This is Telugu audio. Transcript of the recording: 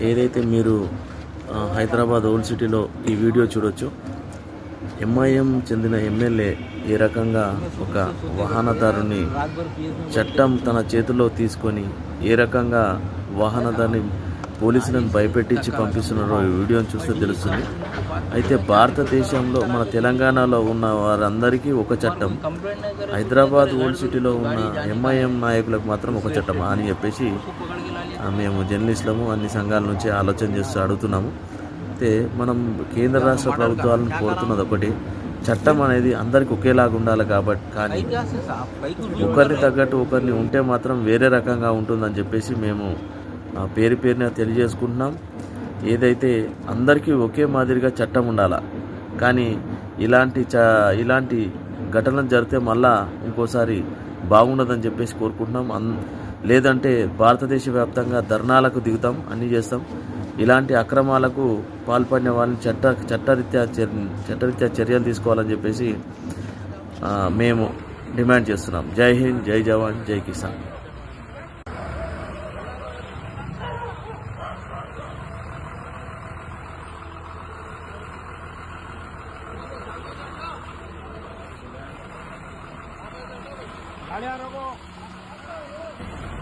ఏదైతే మీరు హైదరాబాద్ ఓల్డ్ సిటీలో ఈ వీడియో చూడొచ్చు. ఎంఐఎం చెందిన ఎమ్మెల్యే ఏ రకంగా ఒక వాహనదారుని చట్టం తన చేతిలో తీసుకొని ఏ రకంగా వాహనదారుని పోలీసులను భయపెట్టించి పంపిస్తున్నారో ఈ వీడియోని చూస్తే తెలుస్తుంది. అయితే భారతదేశంలో మన తెలంగాణలో ఉన్న వారందరికీ ఒక చట్టం. హైదరాబాద్ ఓల్డ్ సిటీలో ఉన్న ఎంఐఎం నాయకులకు మాత్రం ఒక చట్టం అని చెప్పేసి మేము జర్నలిస్టులము అన్ని సంఘాల నుంచి ఆలోచన చేస్తూ అడుగుతున్నాము. అయితే మనం కేంద్ర రాష్ట్ర ప్రభుత్వాలను కోరుతున్నది ఒకటి చట్టం అనేది అందరికి ఒకేలాగా ఉండాలి కాబట్టి కానీ ఒకరిని తగ్గట్టు ఒకరిని ఉంటే మాత్రం వేరే రకంగా ఉంటుందని చెప్పేసి మేము పేరు పేరున తెలియజేసుకుంటున్నాం. ఏదైతే అందరికీ ఒకే మాదిరిగా చట్టం ఉండాలా కానీ ఇలాంటి చ ఇలాంటి ఘటనలు జరిగితే మళ్ళా ఇంకోసారి బాగుండదని చెప్పేసి కోరుకుంటున్నాం. అన్ లేదంటే భారతదేశ వ్యాప్తంగా ధర్నాలకు దిగుతాం అన్నీ చేస్తాం. ఇలాంటి అక్రమాలకు పాల్పడిన వాళ్ళని చట్ట చట్టరీత్యా చర్- చట్టరీత్యా చర్యలు తీసుకోవాలని చెప్పేసి మేము డిమాండ్ చేస్తున్నాం. జై హింద్ జై జవాన్ జై కిసాన్. あれやろこう。